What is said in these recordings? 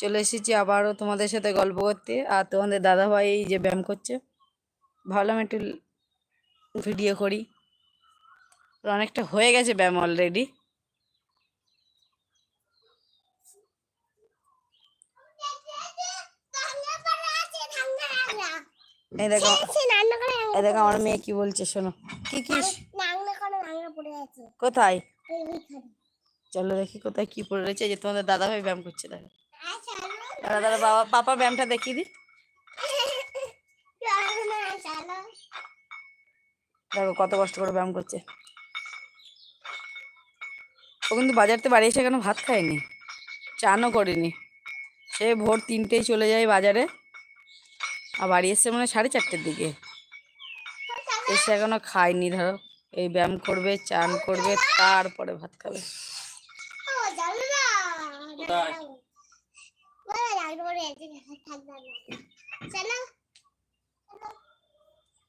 চলে এসেছি আবারও তোমাদের সাথে গল্প করতে। আর তোমাদের দাদাভাই এই যে ব্যায়াম করছে। ভাবলাম একটু ভিডিও করি। অনেকটা হয়ে গেছে ব্যায়াম অলরেডি আমার মেয়ে কি বলছে, শোনো। কোথায়? চলো দেখি কোথায় কি পড়ে রয়েছে। যে তোমাদের দাদাভাই ব্যায়াম করছে, দেখো। দাদা দাদা বাবা পাপা ব্যায়ামটা দেখিয়ে দি দেখো কত কষ্ট করে ব্যায়াম করছে। ও কিন্তু বাজারতে বাড়ি এসে কেন ভাত খায়নি? চানও করেনি। সে ভোর তিনটেই চলে যায় বাজারে। আর বাড়ি এসছে মানে সাড়ে চারটের দিকে। এসে এখনও খায়নি ধরো। এই ব্যায়াম করবে চান করবে তারপরে ভাত খাবে।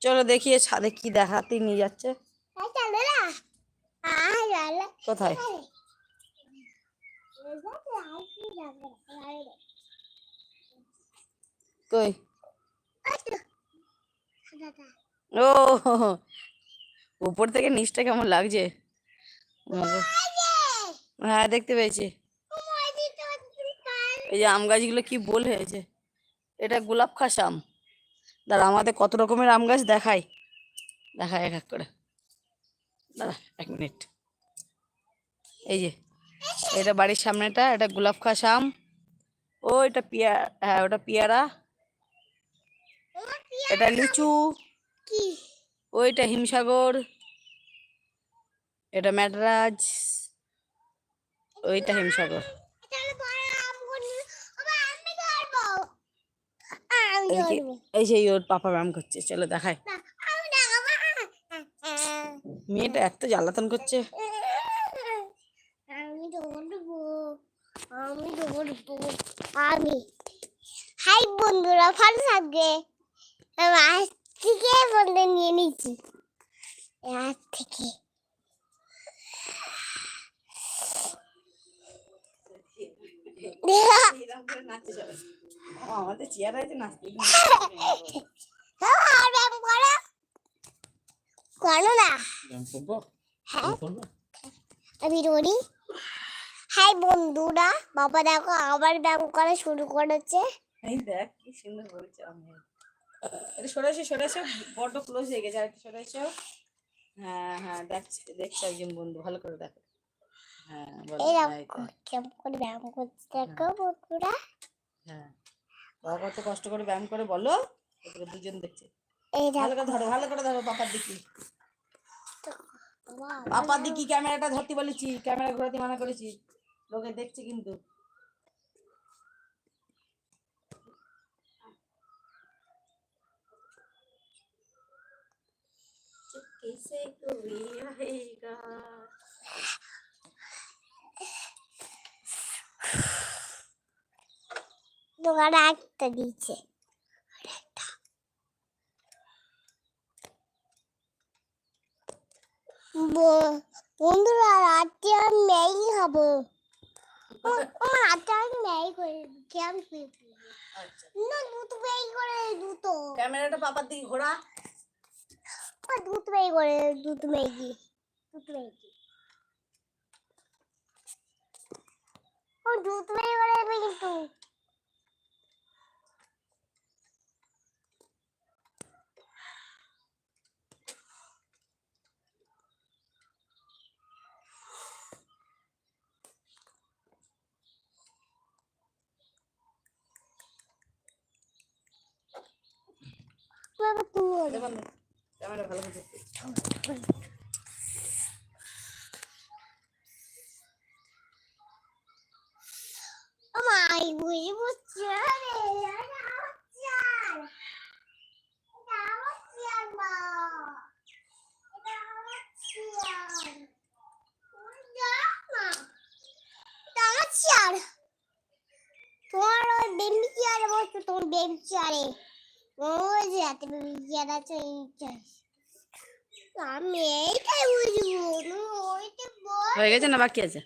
চলো। দেখি ছাদে কি দেখাতে নিয়ে যাচ্ছে। কোথায়? কই? ও উপর থেকে নিচটা কেমন লাগছে? হ্যাঁ দেখতে পেয়েছি। এই যে আম গাছগুলো কি বল হয়েছে এটা গোলাপ খাস আম। দাঁড়া, আমাদের কত রকমের আম গাছ দেখাই। দেখাই এক এক করে। দাঁড়া, এক মিনিট। এই যে, এটা বাড়ির সামনেটা, এটা গোলাপ খাস আম। ও, এটা পিয়া হ্যাঁ ওটা পেয়ারা। এটা লিচু। ওইটা হিমসাগর। এটা ম্যাডরাজ ওইটা হিমসাগর। এই যে- ওর পাপা ব্যায়াম করছে চলো দেখাই। মেয়েটা এত জ্বালাতন করছে। আমি দৌড়বো আমি দৌড়বো আমি। হাই বন্ধুরা ভালো থাকবে আজ থেকে বন্ধু নিয়ে নিচ্ছি আজ থেকে। আমাদের চেয়ার আছে নাচতে করো না। হ্যাঁ? আমি রনি হাই বন্ধুরা বাবা দেখো আবার ব্যায়াম করা শুরু করেছে। এই দেখ কি সুন্দর বলছে আমি। এটা সরে এসো সরে বড্ড ক্লোজ হয়ে গেছে আর একটু সরে এসো হ্যাঁ হ্যাঁ দেখছি দেখছি একজন বন্ধু ভালো করে দেখো। হ্যাঁ বলো এই হ্যাঁ, দেখো এটা, কেমন করে ব্যায়াম করছে দেখো বন্ধুরা। হ্যাঁ। বাবা কত কষ্ট করে ব্যায়াম করে বলো এদিকে দুজন দেখছে এই ভালো দেখো করে ধরো ভালো করে ধরো পাপার দিকে বাবা, পাপার দিকে ক্যামেরাটা ধরতে বলেছি ক্যামেরা ঘোরাতে মানা করেছি লোকে দেখছে কিন্তু चुपके से कोई आएगा দোকানে একটা দিচ্ছে ব- বন্ধুরা রাতে আমি ম্যাগি খাব। রাতে আমি ম্যাগি করে আচ্ছা না দুটো ম্যাগি করে দুটো ক্যামেরাটা পাপার দিকে ঘোরা। ও দুটো ম্যাগি করে দুটো ম্যাগি দুটো ম্যাগি। ও দুটো ম্যাগি করে কিন্তু বাবা তুই দেখুন ক্যামেরা ভালো করে ধরতে। আমায় বুঝি বুঝছে রে এটা আমার চাল এটা আমার চাল মা এটা আমার চাল এটা আমার চাল তোমার ওই বেবি চেয়ারে বসছো তোমার বেবি চেয়ারে আমি এইটাই বুঝব ওইটা বল হয়ে গেছে না বাকি আছে?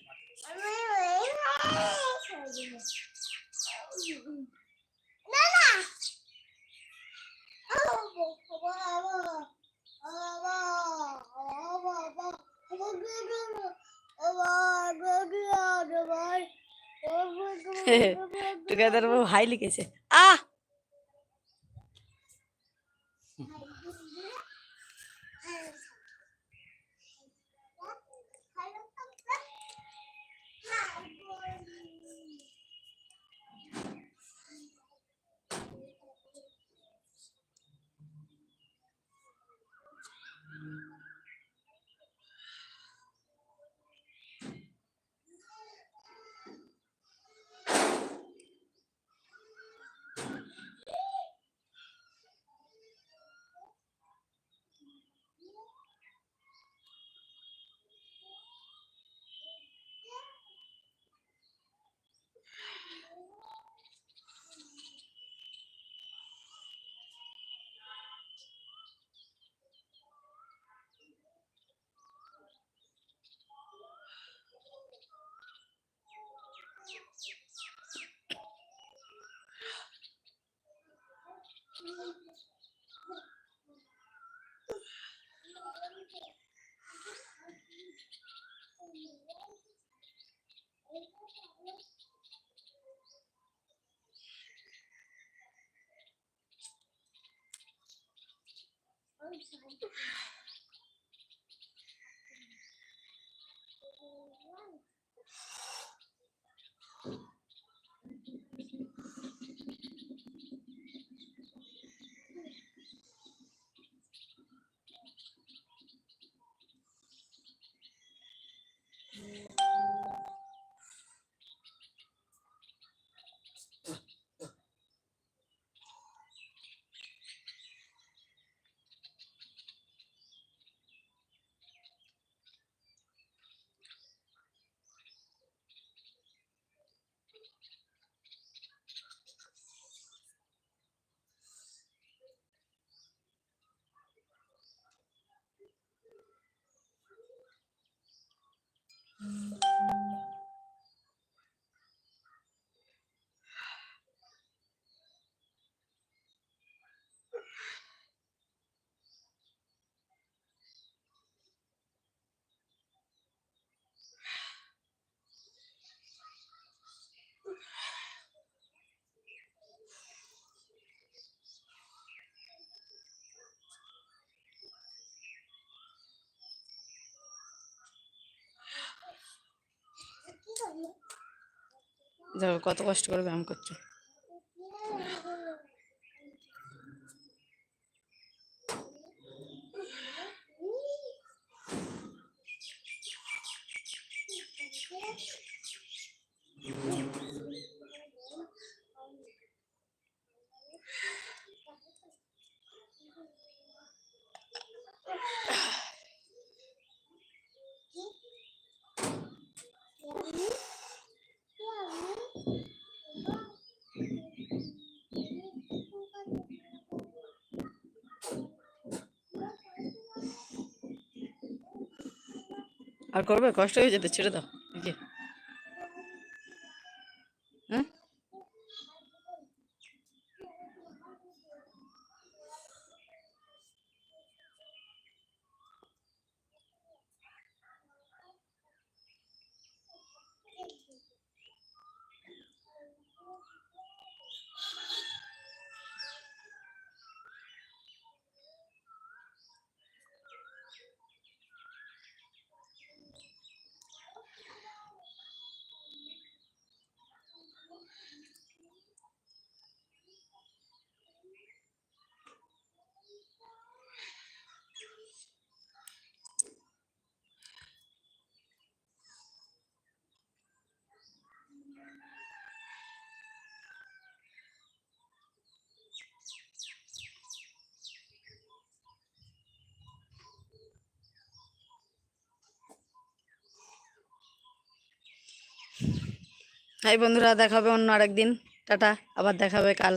না না। হাই লিখেছে। mi signito. দেখো কত কষ্ট করে ব্যায়াম করছে। আর করবে? কষ্ট হয়ে যেতে ছেড়ে দাও এই যে হুম হাই বন্ধুরা দেখা হবে অন্য আরেকদিন। টাটা আবার দেখাবে কাল।